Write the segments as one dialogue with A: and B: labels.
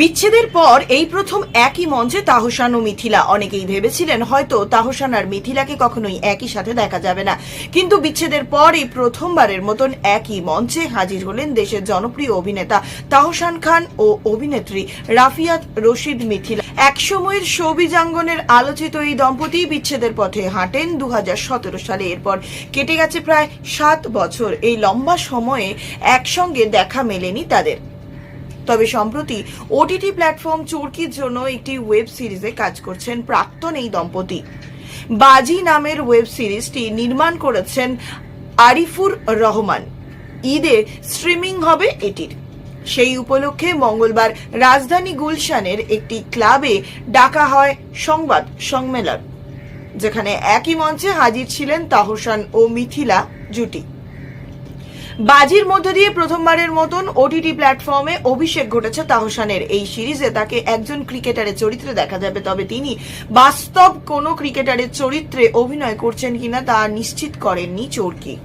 A: বিচ্ছেদের পর এই প্রথম একই মঞ্চে তাহসান ও মিথিলা। অনেকেই ভেবেছিলেন হয়তো তাহসান আর মিথিলাকে কখনোই একই সাথে দেখা যাবে না। কিন্তু বিচ্ছেদের পর এই প্রথমবারের মতন একই মঞ্চে হাজির হলেন দেশের জনপ্রিয় অভিনেতা তাহসান খান ও অভিনেত্রী রাফিয়াত রশিদ মিথিলা। একসময়ের সবিজাঙ্গনের আলোচিত এই দম্পতি বিচ্ছেদের পথে হাঁটেন দু হাজার সতেরো সালে। এরপর কেটে গেছে প্রায় সাত বছর। এই লম্বা সময়ে একসঙ্গে দেখা মেলেনি তাদের। তবে সম্প্রতি ওটিটি প্ল্যাটফর্ম চরকির জন্য একটি ওয়েব সিরিজে কাজ করছেন প্রাক্তন এই দম্পতি। বাজি নামের ওয়েব সিরিজটি নির্মাণ করেছেন আরিফুর রহমান। ঈদে স্ট্রিমিং হবে এটির। সেই উপলক্ষে মঙ্গলবার রাজধানী গুলশানের একটি ক্লাবে ডাকা হয় সংবাদ সম্মেলন, যেখানে একই মঞ্চে হাজির ছিলেন তাহসান ও মিথিলা জুটি। বাজির মধ্য দিয়ে প্রথমবারের মতন ওটিটি প্ল্যাটফর্মে অভিষেক ঘটেছে তাহসানের। এই সিরিজে তাকে একজন ক্রিকেটারের চরিত্রে দেখা যাবে, তবে তিনি বাস্তব কোনো ক্রিকেটারের চরিত্রে অভিনয় করছেন কিনা তা নিশ্চিত করেননি চোরকি।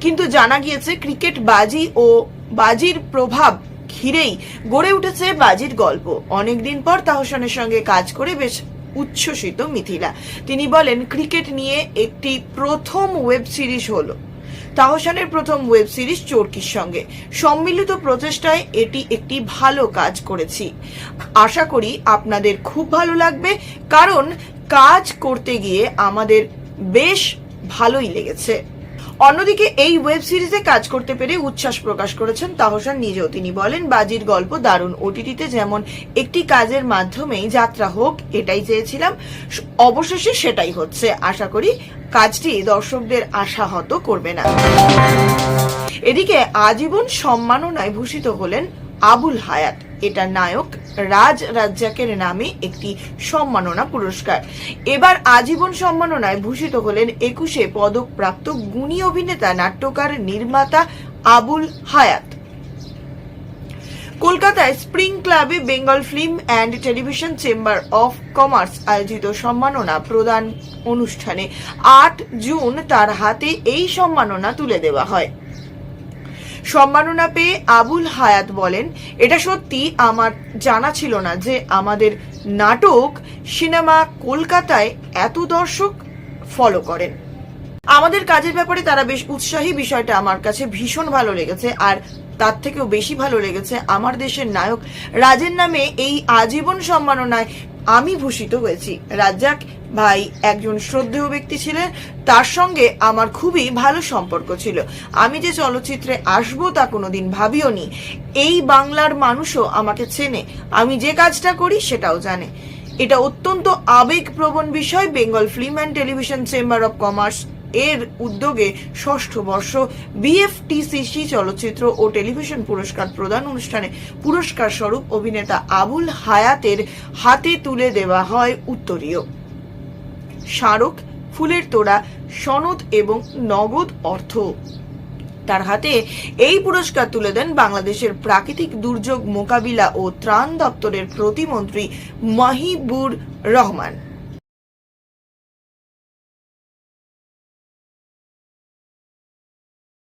A: কিন্তু জানা গিয়েছে, ক্রিকেট বাজি ও বাজির প্রভাব ঘিরেই গড়ে উঠেছে বাজির গল্প। অনেকদিন পর তাহসানের সঙ্গে কাজ করে বেশ উচ্ছ্বসিত মিথিলা। তিনি বলেন, ক্রিকেট নিয়ে একটি প্রথম ওয়েব সিরিজ হলো। তাহসানের প্রথম ওয়েব সিরিজ চোরকির সঙ্গে। সম্মিলিত প্রচেষ্টায় এটি একটি ভালো কাজ করেছি। আশা করি আপনাদের খুব ভালো লাগবে, কারণ কাজ করতে গিয়ে আমাদের বেশ ভালোই লেগেছে। অন্যদিকে এই ওয়েব সিরিজে কাজ করতে পেরে উচ্ছ্বাস প্রকাশ করেছেন তাহসান নিজেও। তিনি বলেন, বাজির গল্প দারুণ। ওটিটিতে যেমন একটি কাজের মাধ্যমেই যাত্রা হোক, এটাই চেয়েছিলাম। অবশেষে সেটাই হচ্ছে। আশা করি কাজটি দর্শকদের আশাহত করবে না। এদিকে আজীবন সম্মাননায় ভূষিত হলেন আবুল হায়াত। এটা নায়ক রাজ রাজ্জাকের নামে একটি সম্মাননা পুরস্কার। এবার আজীবন সম্মাননায় ভূষিত হলেন একুশে পদকপ্রাপ্ত গুণী অভিনেতা, নাট্যকার, নির্মাতা আবুল হায়াত। কলকাতায় স্প্রিং ক্লাবে Bengal film and television chamber of commerce আয়োজিত সম্মাননা প্রদান অনুষ্ঠানে আট জুন তার হাতে এই সম্মাননা তুলে দেওয়া হয়। সম্মাননা পেয়ে আবুল হায়াত বলেন, এটা সত্যি আমার জানা ছিল না যে আমাদের নাটক সিনেমা কলকাতায় এত দর্শক ফলো করেন। আমাদের কাজের ব্যাপারে তারা বেশ উৎসাহী, বিষয়টা আমার কাছে ভীষণ ভালো লেগেছে আর তার থেকেও বেশি ভালো লেগেছে আমার দেশের নায়ক। রাজের নামে এই আজীবন সম্মাননায় আমি ভূষিত হয়েছি। রাজ্জাক ভাই একজন শ্রদ্ধেয় ব্যক্তি ছিলেন, তার সঙ্গে আমার খুবই ভালো সম্পর্ক ছিল। আমি যে চলচ্চিত্রে আসব তা কোনোদিন ভাবিও নি। এই বাংলার মানুষও আমাকে চেনে। আমি যে কাজটা করি সেটাও জানে। এটা অত্যন্ত আবেগপ্রবণ বিষয় Bengal film and television chamber of commerce এর উদ্যোগে ষষ্ঠ বর্ষ বিএফটিসিসি চলচ্চিত্র ও টেলিভিশন পুরস্কার প্রদান অনুষ্ঠানে পুরস্কার স্বরূপ অভিনেতা আবুল হায়াতের হাতে তুলে দেওয়া হয় উত্তরীয়। স্মারক, ফুলের তোড়া, সনদ এবং নগদ অর্থ। তার হাতে এই পুরস্কার তুলে দেন বাংলাদেশের প্রাকৃতিক দুর্যোগ মোকাবিলা ও ত্রাণ দপ্তরের প্রতিমন্ত্রী মাহিবুর রহমান।